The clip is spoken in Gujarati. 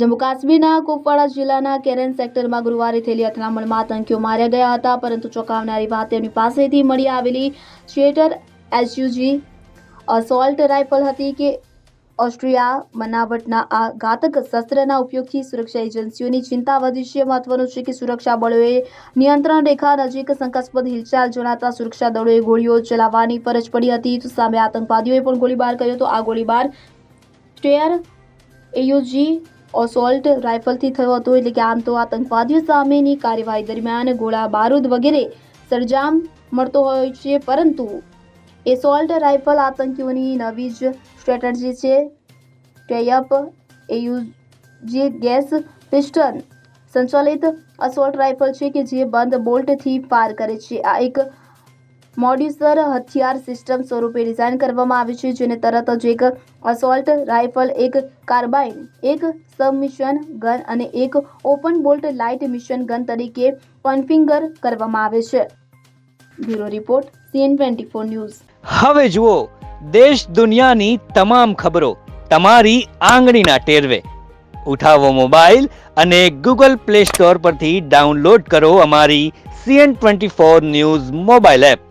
જમ્મુ કાશ્મીરના કુપવાડા જિલ્લાના કેરેન સેક્ટરમાં ગુરુવારે થયેલી અથડામણમાં આતંકીઓ માર્યા ગયા હતા, પરંતુ ચોંકાવનારી વાત તેમની પાસેથી મળી આવેલી. શેટર એસયુજી અસોલ્ટ રાઇફલ હતી કે ઓસ્ટ્રિયા બનાવટના આ ઘાતક શસ્ત્રના ઉપયોગથી સુરક્ષા એજન્સીઓની ચિંતા વધી છે. મહત્વનું છે કે સુરક્ષા બળોએ નિયંત્રણ રેખા નજીક શંકાસ્પદ હિલચાલ જણાતા સુરક્ષા દળોએ ગોળીઓ ચલાવવાની ફરજ પડી હતી. તો સામે આતંકવાદીઓએ પણ ગોળીબાર કર્યો હતો. આ ગોળીબાર સ્ટેયર એયુજી ઓસોલ્ટ રાઇફલથી થયો હતો એટલે કે આમ તો આતંકવાદીઓ સામેની કાર્યવાહી દરમિયાન ગોળા બારૂદ વગેરે સરજામ મળતો હોય છે, પરંતુ એસોલ્ટ રાઇફલ આતંકીઓની નવી જ સ્ટ્રેટર્જી છે. ટેયપ એયુજી ગેસ પિસ્ટન સંચાલિત અસોલ્ટ રાઇફલ છે કે જે બંધ બોલ્ટથી ફાર કરે છે. આ એક મોડ્યુસર હથિયાર સિસ્ટમ સ્વરૂપે ડિઝાઇન કરવામાં આવી છે, જેને તરત જ એક અસોલ્ટ રાઇફલ એક કાર્બાઇન એક સબમિશન ગન અને એક open bolt light machine gun તરીકે કોન્ફિગર કરવામાં આવે છે. Bureau report CN twenty four news. હવે જુઓ, દેશ દુનિયાની તમામ ખબરો તમારી આંગળીના ટેરવે. ઉઠાવો મોબાઈલ અને ગૂગલ પ્લે સ્ટોર પરથી ડાઉનલોડ કરો અમારી CN twenty four news mobile app.